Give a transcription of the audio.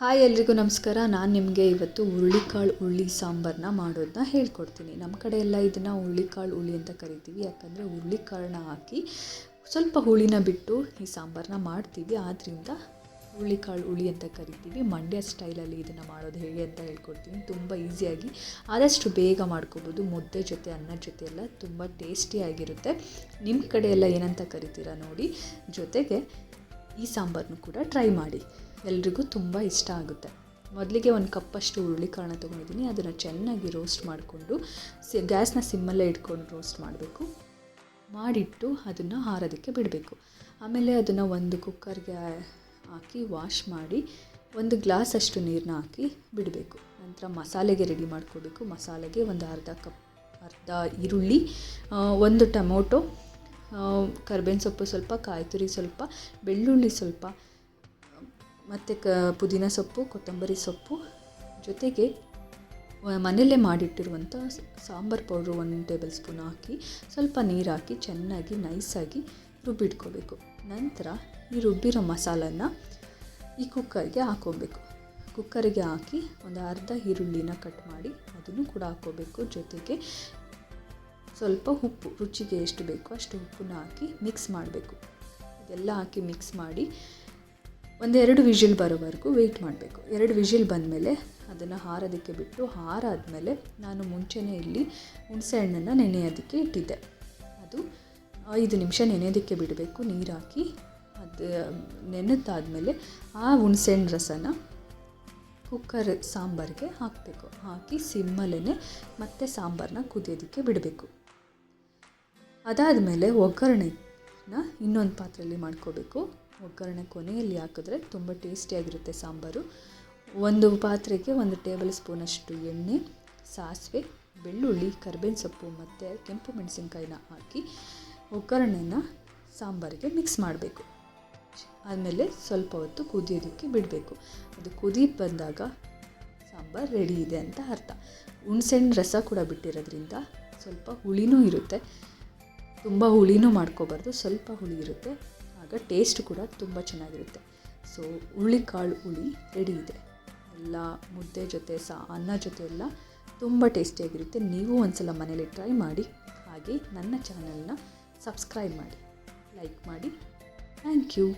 Hi ಎಲ್ರಿಗೂ ನಮಸ್ಕಾರ. ನಾನು ನಿಮಗೆ ಇವತ್ತು ಹುರುಳಿಕಾಳು ಹುಳಿ ಸಾಂಬಾರನ್ನ ಮಾಡೋದನ್ನ ಹೇಳ್ಕೊಡ್ತೀನಿ. ನಮ್ಮ ಕಡೆ ಎಲ್ಲ ಇದನ್ನು ಹುರುಳಿಕಾಳು ಹುಳಿ ಅಂತ ಕರಿತೀವಿ. ಯಾಕಂದರೆ ಹುರುಳಿಕಾಳನ್ನ ಹಾಕಿ ಸ್ವಲ್ಪ ಹುಳಿನ ಬಿಟ್ಟು ಈ ಸಾಂಬಾರನ್ನ ಮಾಡ್ತೀವಿ. ಆದ್ದರಿಂದ ಹುರುಳಿಕಾಳು ಹುಳಿ ಅಂತ ಕರಿತೀವಿ. ಮಂಡ್ಯ ಸ್ಟೈಲಲ್ಲಿ ಇದನ್ನು ಮಾಡೋದು ಹೇಗೆ ಅಂತ ಹೇಳ್ಕೊಡ್ತೀನಿ. ತುಂಬ ಈಸಿಯಾಗಿ ಆದಷ್ಟು ಬೇಗ ಮಾಡ್ಕೋಬೋದು. ಮುದ್ದೆ ಜೊತೆ, ಅನ್ನ ಜೊತೆ ಎಲ್ಲ ತುಂಬ ಟೇಸ್ಟಿಯಾಗಿರುತ್ತೆ ನಿಮ್ಮ ಕಡೆ ಎಲ್ಲ ಏನಂತ ಕರಿತೀರಾ ನೋಡಿ. ಜೊತೆಗೆ ಈ ಸಾಂಬಾರನ್ನು ಕೂಡ ಟ್ರೈ ಮಾಡಿ. ಎಲ್ರಿಗೂ ತುಂಬ ಇಷ್ಟ ಆಗುತ್ತೆ. ಮೊದಲಿಗೆ ಒಂದು ಕಪ್ಪಷ್ಟು ಹುರುಳಿಕಾಳನ್ನ ತೊಗೊಂಡಿದ್ದೀನಿ. ಅದನ್ನು ಚೆನ್ನಾಗಿ ರೋಸ್ಟ್ ಮಾಡಿಕೊಂಡು, ಸಿ ಗ್ಯಾಸ್ನ ಸಿಮ್ಮಲ್ಲೇ ಇಟ್ಕೊಂಡು ರೋಸ್ಟ್ ಮಾಡಬೇಕು. ಮಾಡಿಟ್ಟು ಅದನ್ನು ಹಾರೋದಕ್ಕೆ ಬಿಡಬೇಕು. ಆಮೇಲೆ ಅದನ್ನು ಒಂದು ಕುಕ್ಕರ್ಗೆ ಹಾಕಿ ವಾಶ್ ಮಾಡಿ, ಒಂದು ಗ್ಲಾಸಷ್ಟು ನೀರನ್ನ ಹಾಕಿ ಬಿಡಬೇಕು. ನಂತರ ಮಸಾಲೆಗೆ ರೆಡಿ ಮಾಡ್ಕೋಬೇಕು ಮಸಾಲೆಗೆ ಒಂದು ಅರ್ಧ ಕಪ್, ಅರ್ಧ ಈರುಳ್ಳಿ ಒಂದು ಟೊಮೊಟೊ ಕರ್ಬೇವಿನ ಸೊಪ್ಪು ಸ್ವಲ್ಪ ಕಾಯಿ ತುರಿ ಸ್ವಲ್ಪ, ಬೆಳ್ಳುಳ್ಳಿ ಸ್ವಲ್ಪ ಮತ್ತು ಕ, ಪುದೀನ ಸೊಪ್ಪು, ಕೊತ್ತಂಬರಿ ಸೊಪ್ಪು ಜೊತೆಗೆ ಮನೆಯಲ್ಲೇ ಮಾಡಿಟ್ಟಿರುವಂಥ ಸಾಂಬಾರು ಪೌಡ್ರು ಒಂದು ಟೇಬಲ್ ಸ್ಪೂನ್ ಹಾಕಿ, ಸ್ವಲ್ಪ ನೀರು ಹಾಕಿ, ಚೆನ್ನಾಗಿ, ನೈಸಾಗಿ ರುಬ್ಬಿಟ್ಕೋಬೇಕು. ನಂತರ ಈ ರುಬ್ಬಿರೋ ಮಸಾಲನ್ನ ಈ ಕುಕ್ಕರ್ಗೆ ಹಾಕ್ಕೋಬೇಕು. ಕುಕ್ಕರಿಗೆ ಹಾಕಿ ಒಂದು ಅರ್ಧ ಈರುಳ್ಳಿನ ಕಟ್ ಮಾಡಿ ಅದನ್ನು ಕೂಡ ಹಾಕ್ಕೋಬೇಕು. ಜೊತೆಗೆ ಸ್ವಲ್ಪ ಉಪ್ಪು, ರುಚಿಗೆ ಎಷ್ಟು ಬೇಕೋ ಅಷ್ಟು ಉಪ್ಪನ್ನ ಹಾಕಿ ಮಿಕ್ಸ್ ಮಾಡಬೇಕು. ಇದೆಲ್ಲ ಹಾಕಿ ಮಿಕ್ಸ್ ಮಾಡಿ ಒಂದೆರಡು ವಿಷಿಲ್ ಬರೋವರೆಗೂ ವೆಯ್ಟ್ ಮಾಡಬೇಕು. ಎರಡು ವಿಷಿಲ್ ಬಂದಮೇಲೆ ಅದನ್ನು ಹಾರೋದಕ್ಕೆ ಬಿಟ್ಟು ಹಾರಾದಮೇಲೆ ನಾನು ಮುಂಚೆನೇ ಇಲ್ಲಿ ಹುಣಸೆಹಣ್ಣನ್ನು ನೆನೆಯೋದಕ್ಕೆ ಇಟ್ಟಿದ್ದೆ. ಅದು ಐದು ನಿಮಿಷ ನೆನೆಯೋದಕ್ಕೆ ಬಿಡಬೇಕು ನೀರು ಹಾಕಿ ಅದು ನೆನೆದಾದಮೇಲೆ ಆ ಹುಣಸೆಹಣ್ಣು ರಸನ ಕುಕ್ಕರ್ ಸಾಂಬಾರಿಗೆ ಹಾಕಬೇಕು. ಹಾಕಿ ಸಿಮ್ಮಲ್ಲೇ ಮತ್ತೆ ಸಾಂಬಾರನ್ನ ಕುದಿಯೋದಕ್ಕೆ ಬಿಡಬೇಕು. ಅದಾದಮೇಲೆ ಒಗ್ಗರಣೆನ ಇನ್ನೊಂದು ಪಾತ್ರೆಯಲ್ಲಿ ಮಾಡ್ಕೋಬೇಕು. ಒಗ್ಗರಣೆ ಕೊನೆಯಲ್ಲಿ ಹಾಕಿದ್ರೆ ತುಂಬ ಟೇಸ್ಟಿಯಾಗಿರುತ್ತೆ ಸಾಂಬಾರು. ಒಂದು ಪಾತ್ರೆಗೆ ಒಂದು ಟೇಬಲ್ ಸ್ಪೂನಷ್ಟು ಎಣ್ಣೆ, ಸಾಸಿವೆ, ಬೆಳ್ಳುಳ್ಳಿ, ಕರ್ಬೇವಿನ ಸೊಪ್ಪು ಮತ್ತು ಕೆಂಪು ಮೆಣಸಿನ್ಕಾಯಿನ ಹಾಕಿ ಒಗ್ಗರಣೆನ ಸಾಂಬಾರಿಗೆ ಮಿಕ್ಸ್ ಮಾಡಬೇಕು. ಆಮೇಲೆ ಸ್ವಲ್ಪ ಹೊತ್ತು ಕುದಿಯೋದಕ್ಕೆ ಬಿಡಬೇಕು. ಅದು ಕುದಿ ಬಂದಾಗ ಸಾಂಬಾರು ರೆಡಿ ಇದೆ ಅಂತ ಅರ್ಥ. ಹುಣ್ಸೆಹಣ್ಣು ರಸ ಕೂಡ ಬಿಟ್ಟಿರೋದ್ರಿಂದ ಸ್ವಲ್ಪ ಹುಳಿನೂ ಇರುತ್ತೆ. ತುಂಬ ಹುಳಿನೂ ಮಾಡ್ಕೋಬಾರ್ದು, ಸ್ವಲ್ಪ ಹುಳಿ ಇರುತ್ತೆ. ಆಗ ಟೇಸ್ಟ್ ಕೂಡ ತುಂಬ ಚೆನ್ನಾಗಿರುತ್ತೆ. ಸೊ ಹುಳಿಕಾಳು ಹುಳಿ ರೆಡಿ ಇದೆ. ಎಲ್ಲ ಮುದ್ದೆ ಜೊತೆ ಸಾ ಅನ್ನ ಜೊತೆ ಎಲ್ಲ ತುಂಬ ಟೇಸ್ಟಿಯಾಗಿರುತ್ತೆ ನೀವು ಒಂದ್ಸಲ ಮನೇಲಿ ಟ್ರೈ ಮಾಡಿ, ಹಾಗೆ ನನ್ನ ಚಾನಲ್ನ ಸಬ್ಸ್ಕ್ರೈಬ್ ಮಾಡಿ ಲೈಕ್ ಮಾಡಿ. Thank you